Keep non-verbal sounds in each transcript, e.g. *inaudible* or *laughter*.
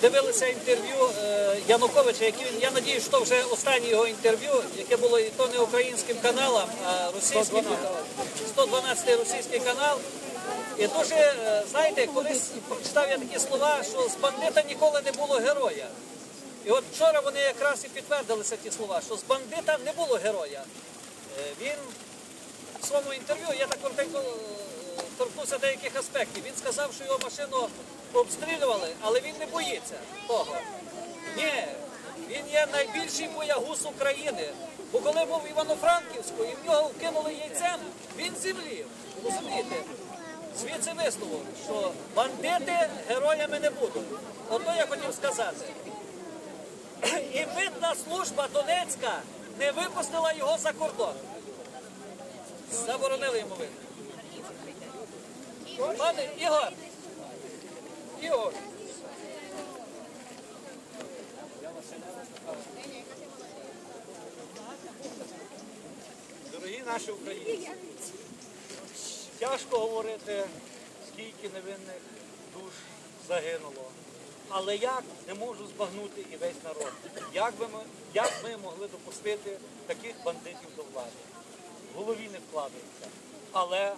дивилися інтерв'ю е, Януковича, яке він, я надію, що вже останнє його інтерв'ю, яке було і то не українським каналом, а російським 112 російський канал. І дуже, е, знаєте, колись прочитав я такі слова, що з бандита ніколи не було героя. І от вчора вони якраз і підтвердилися ті слова, що з бандита не було героя. Е, Він в своєму інтерв'ю, я так коротенько торкнувся деяких аспектів. Він сказав, що його машину обстрілювали, але він не боїться того. Ні, він є найбільший боягуз України. Бо коли був Івано-Франківську і в нього вкинули яйцем, він зімлів. Розумієте? Звідси висновок, що бандити героями не будуть. Ото я хотів сказати. *clears throat* І митна служба Донецька не випустила його за кордон. Заборонили йому вид. Пане Ігор, Ігор, Дорогі наші українці, тяжко говорити, скільки невинних душ загинуло. Але як не можу збагнути і весь народ? Як, би ми, як ми могли допустити таких бандитів до влади? В голові не вкладається. Але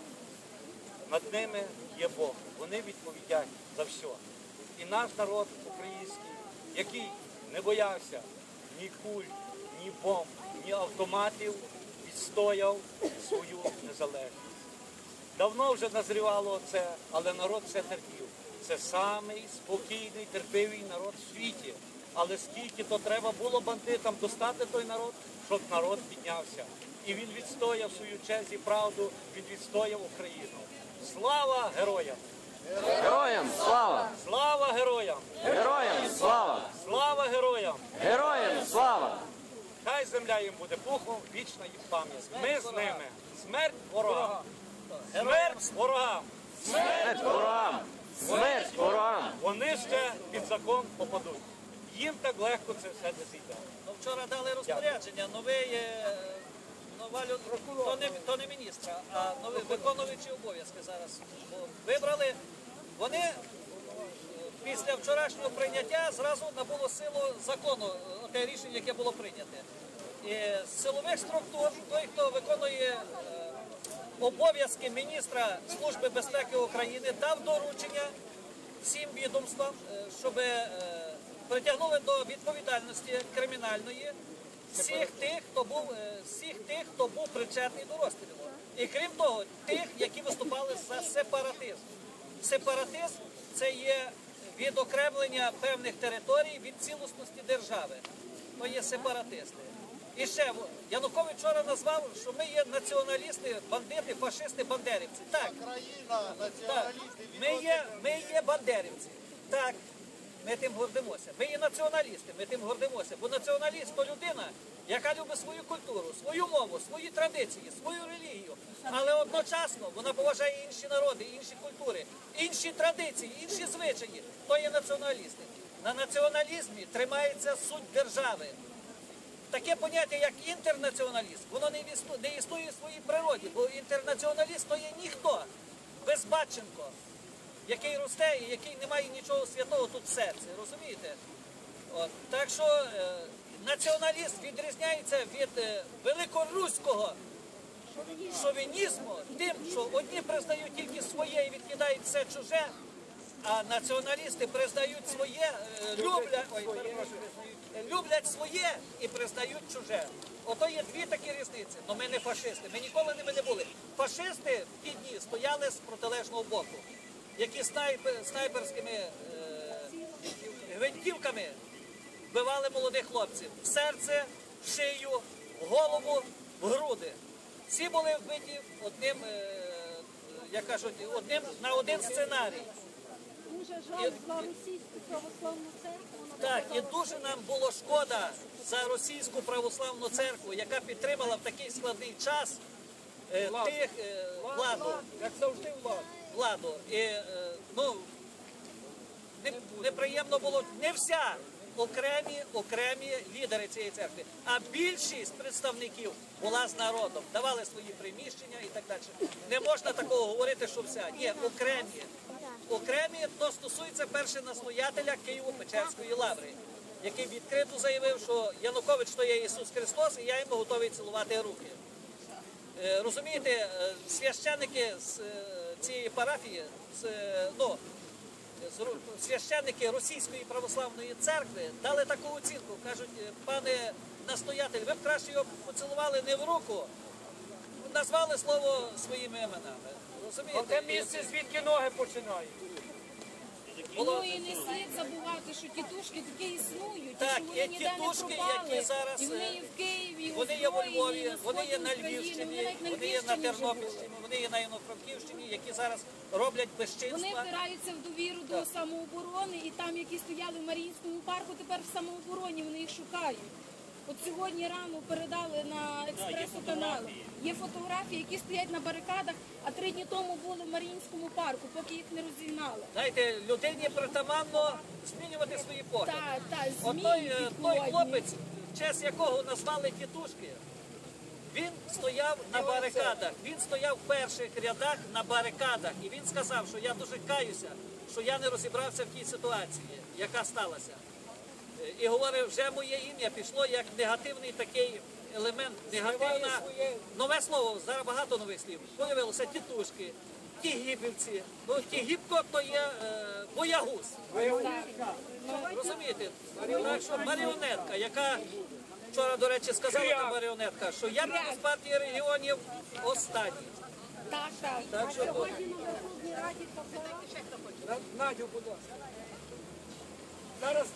над ними є Бог. Вони відповідять за все. І наш народ український, який не боявся ні куль, ні бомб, ні автоматів, відстояв свою незалежність. Давно вже назрівало це, але народ все терпів. Це самий спокійний, терпивий народ в світі. Але скільки то треба було бандитам достати той народ, щоб народ піднявся. І він відстояв свою честь і правду, він відстояв Україну. Слава героям! Героям слава! Слава героям! Героям слава! Слава героям! Героям слава! Хай земля їм буде пухом, вічна їх пам'ять. Ми з ними. Смерть ворогам. Смерть ворогам. Смерть ворогам! Смерть ворогам! Вони ще під закон попадуть. Їм так легко це все не зійде. ну, вчора дали розпорядження, новий, то, не, то не міністра, а новий виконуючий обов'язки зараз вибрали. Вони е, після вчорашнього прийняття зразу набуло силу закону, те рішення, яке було прийняте. І з силових структур, той, хто виконує е, обов'язки міністра Служби безпеки України, дав доручення всім відомствам, е, щоб притягнули до відповідальності кримінальної всіх тих, хто був е, всіх тих, хто був причетний до розстрілу. І крім того, тих, які виступали за сепаратизм. Сепаратизм це є відокремлення певних територій від цілісності держави. То є сепаратисти. І ще Янукович вчора назвав, що ми є націоналісти, бандити, фашисти, бандерівці. Так, Країна, так. Ми є, ми є бандерівці. Так, ми тим гордимося. Ми є націоналісти, ми тим гордимося. Бо націоналіст то людина, яка любить свою культуру, свою мову, свої традиції, свою релігію. Але одночасно вона поважає інші народи, інші культури, інші традиції, інші звичаї. То є націоналісти. На націоналізмі тримається суть держави. Таке поняття, як інтернаціоналіст, воно не існує, в своїй природі, бо інтернаціоналіст то є ніхто, безбатченко, який росте і який не має нічого святого тут в серці, розумієте? От. Так що е, націоналіст відрізняється від е, великоруського шовінізму тим, що одні признають тільки своє і відкидають все чуже, а націоналісти признають своє, е, люблять, ой, перепрошую, люблять своє і признають чуже. Ото є дві такі різниці. Ну ми не фашисти. Ми ніколи ними не були. Фашисти в ті дні стояли з протилежного боку, які снайперськими е, гвинтівками вбивали молодих хлопців в серце, в шию, в голову, в груди. Всі були вбиті одним, е, як кажуть, одним на один сценарій. Дуже жаль за російську православну церкву. Так, і дуже нам було шкода за російську православну церкву, яка підтримала в такий складний час е, тих е, владу, Як завжди влада. владу. І е, ну не- неприємно було не вся. Окремі окремі лідери цієї церкви, а більшість представників була з народом, давали свої приміщення і так далі. Не можна такого говорити, що вся ні, окремі. окремі, то стосується перше настоятеля Києво-Печерської лаври, який відкрито заявив, що Янукович то є Ісус Христос, і я йому готовий цілувати руки. Е, Розумієте, е, священники з е, цієї парафії, з, ну, з священники Російської православної церкви дали таку оцінку. Кажуть, пане настоятель, ви б краще його поцілували не в руку, назвали слово своїми іменами. Розумієте? Оте місце, звідки ноги починають. Ну і не слід забувати, що тітушки такі існують, Так, і що є вони ніде не пропали. які зараз, і вони в Києві, Вони є во Львові, вони є на Львівщині, вони вони є на Тернопільщині, вони є на Івано-Франківщині, які зараз роблять Вони безчинства. впираються в довіру до самооборони, і там, які стояли в Маріїнському парку, тепер в самообороні вони їх шукають. От сьогодні рано передали на експресу каналу. Є фотографії, які стоять на барикадах, а три дні тому були в Маріїнському парку, поки їх не розігнали. Знаєте, людині притаманно змінювати свої погляди. Так, так, От той, е, хлопець, в честь якого назвали тітушки, він стояв на барикадах. Він стояв в перших рядах на барикадах. І він сказав, що я дуже каюся, що я не розібрався в тій ситуації, яка сталася. Е, І говорив, вже моє ім'я пішло як негативний такий елемент, негативна, нове слово, зараз багато нових слів. Появилося тітушки, тігіпівці. Ну, тігіпко то є е, боягуз. Розумієте? Маріонетка, яка вчора, до речі, сказала та маріонетка, що я буду з партії регіонів останній. Так, так. Так що. Сьогодні на Верховній Раді казала, Надю, будь ласка. Зараз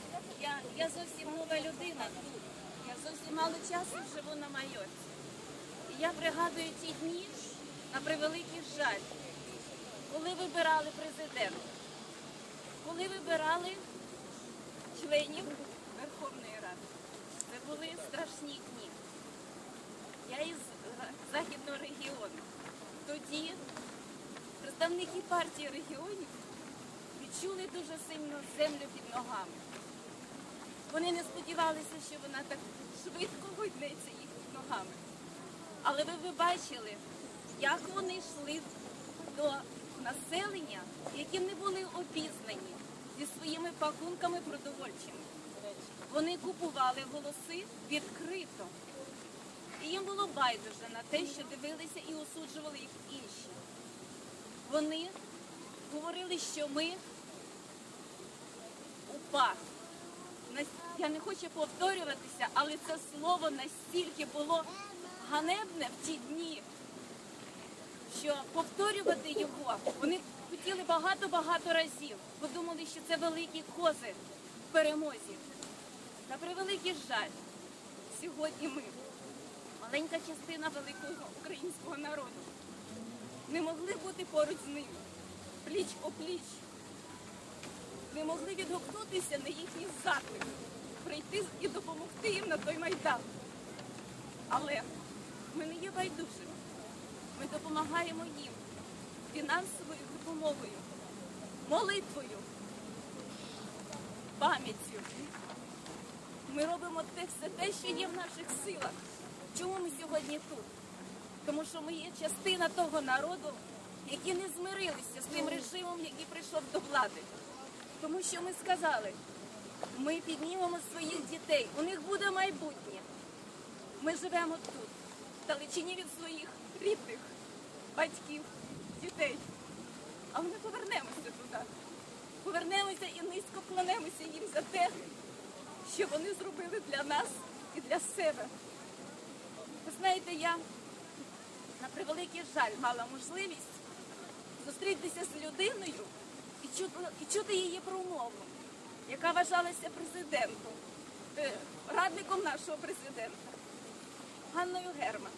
Я, я зовсім нова людина тут. Я зовсім мало часу живу на Майорці. І я пригадую ті дні, на превеликий жаль, коли вибирали президента, коли вибирали членів Верховної Ради. Це були страшні дні. Я із е, західного регіону. Тоді представники партії регіонів відчули дуже сильно землю під ногами. Вони не сподівалися, що вона так швидко гойднеться їх під ногами. Але ви, ви бачили, як вони йшли до населення, які не були обізнані зі своїми пакунками продовольчими. Вони купували голоси відкрито. І їм було байдуже на те, що дивилися і осуджували їх інші. Вони говорили, що ми УПА. Я не хочу повторюватися, але це слово настільки було ганебне в ті дні, що повторювати його вони хотіли багато-багато разів, бо думали, що це великі кози в перемозі. На превеликий жаль, сьогодні ми, маленька частина великого українського народу, не могли бути поруч з ними, пліч о пліч не могли відгукнутися на їхній заклик, прийти і допомогти їм на той майдан. Але ми не є байдужими. Ми допомагаємо їм фінансовою допомогою, молитвою, пам'яттю. Ми робимо те все те, що є в наших силах. Чому ми сьогодні тут? Тому що ми є частина того народу, які не змирилися з тим режимом, який прийшов до влади. Тому що ми сказали, ми піднімемо своїх дітей, у них буде майбутнє. Ми живемо тут, в далечині від своїх рідних, батьків, дітей. Але ми повернемося туди. Повернемося і низько клонемося їм за те, що вони зробили для нас і для себе. Ви знаєте, я на превеликий жаль мала можливість зустрітися з людиною і чути, і чути її промову, яка вважалася президентом, е, радником нашого президента, Ганною Герман.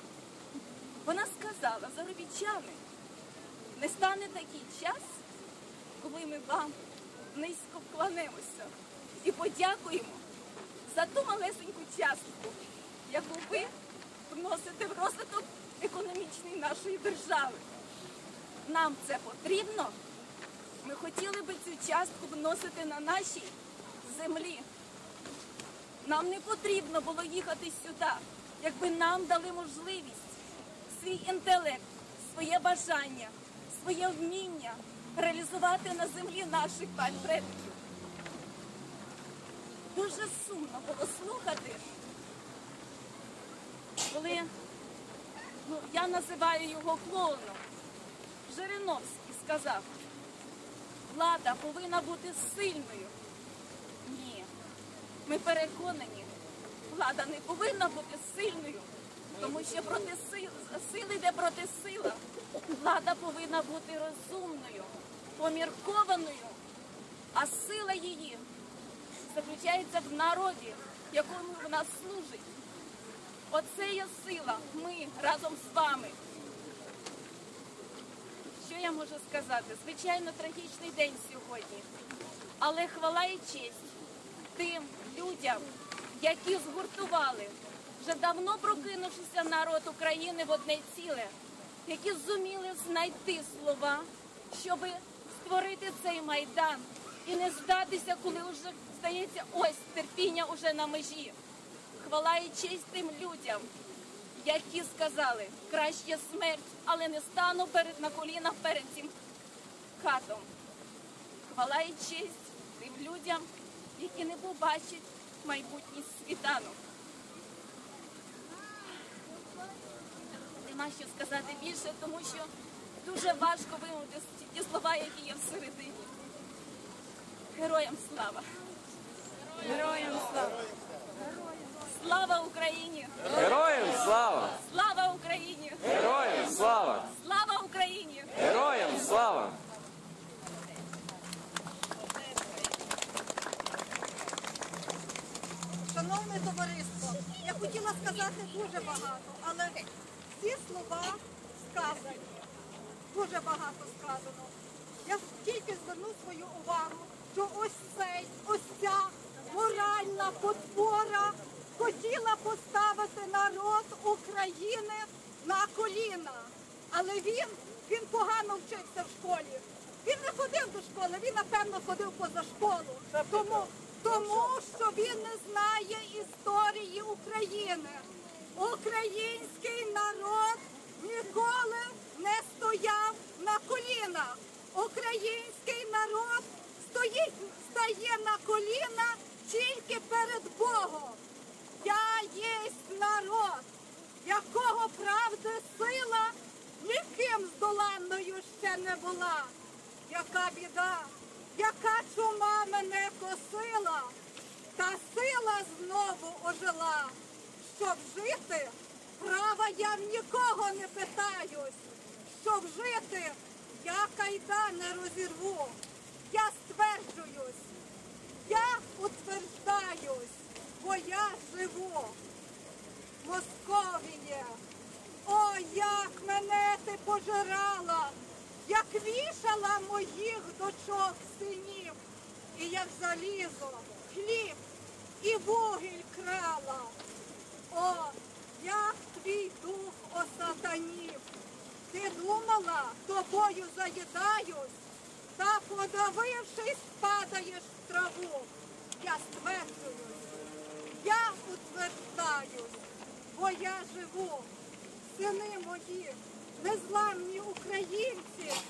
Вона сказала, заробітчани, не стане такий час, коли ми вам низько вклонемося і подякуємо за ту малесеньку частку, яку ви вносите в розвиток економічний нашої держави. Нам це потрібно. Ми хотіли би цю частку вносити на нашій землі. Нам не потрібно було їхати сюди, якби нам дали можливість свій інтелект, своє бажання, своє вміння реалізувати на землі наших предків. Дуже сумно було слухати, коли ну, я називаю його клоуном. Жириновський сказав, влада повинна бути сильною. Ні, ми переконані, влада не повинна бути сильною, тому що проти сил, сили йде проти сила. Влада повинна бути розумною, поміркованою, а сила її заключається в народі, якому вона служить. Оце є сила. Ми разом з вами. Що я можу сказати? Звичайно, трагічний день сьогодні. Але хвала і честь тим людям, які згуртували вже давно прокинувшися народ України в одне ціле, які зуміли знайти слова, щоб створити цей майдан і не здатися, коли вже здається, ось терпіння уже на межі. Хвала і честь тим людям, які сказали, краще смерть, але не стану перед на колінах перед цим хатом. Хвала і честь тим людям, які не побачать майбутній світанок. Нема що сказати більше, тому що дуже важко вимовити ті слова, які є всередині. Героям слава! Героям слава! Слава Україні! Героям слава! Слава Україні! Героям слава! Слава Україні! Героям слава! Шановне товариство, я хотіла сказати дуже багато, але ці слова сказані. Дуже багато сказано. Я тільки зверну свою увагу, що ось цей, ось ця моральна потвора хотіла поставити народ України на коліна. Але він, він погано вчився в школі. Він не ходив до школи, він напевно ходив поза школу. Тому, тому що він не знає історії України. Український народ ніколи не стояв на колінах. Український народ стоїть, стає на коліна тільки перед Богом. Я єсть народ, якого правди сила ніким здоланною ще не була. Яка біда, яка чума мене косила, та сила знову ожила. Щоб жити, права я в нікого не питаюсь. Щоб жити, я кайда не розірву. Я стверджуюсь, я утверждаюсь, бо я живу. Московіє, о, як мене ти пожирала, як вішала моїх дочок синів, і як залізо, хліб і вугіль крала. О, як твій дух осатанів. Ти думала, тобою заїдаюсь, та подавившись, падаєш в траву. Я стверджуюсь, я утверждаюсь, бо я живу. Сини мої, незламні українці,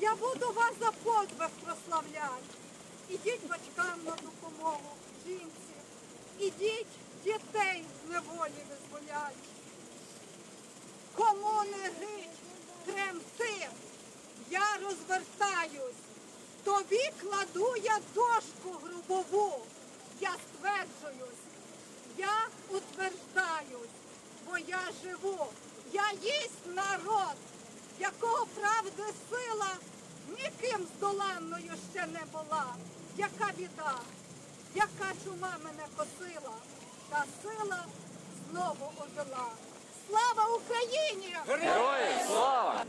я буду вас за подвиг прославляти. Ідіть батькам на допомогу жінці, ідіть дітей з неволі визволяють. Кому не гить тремти, я розвертаюсь, тобі кладу я дошку грубову. Я стверджуюсь, я утверждаюсь, бо я живу. Я єсть народ, якого правди сила ніким здоланною ще не була. Яка біда, яка чума мене косила, та сила знову ожила. Слава Україні! Героям слава!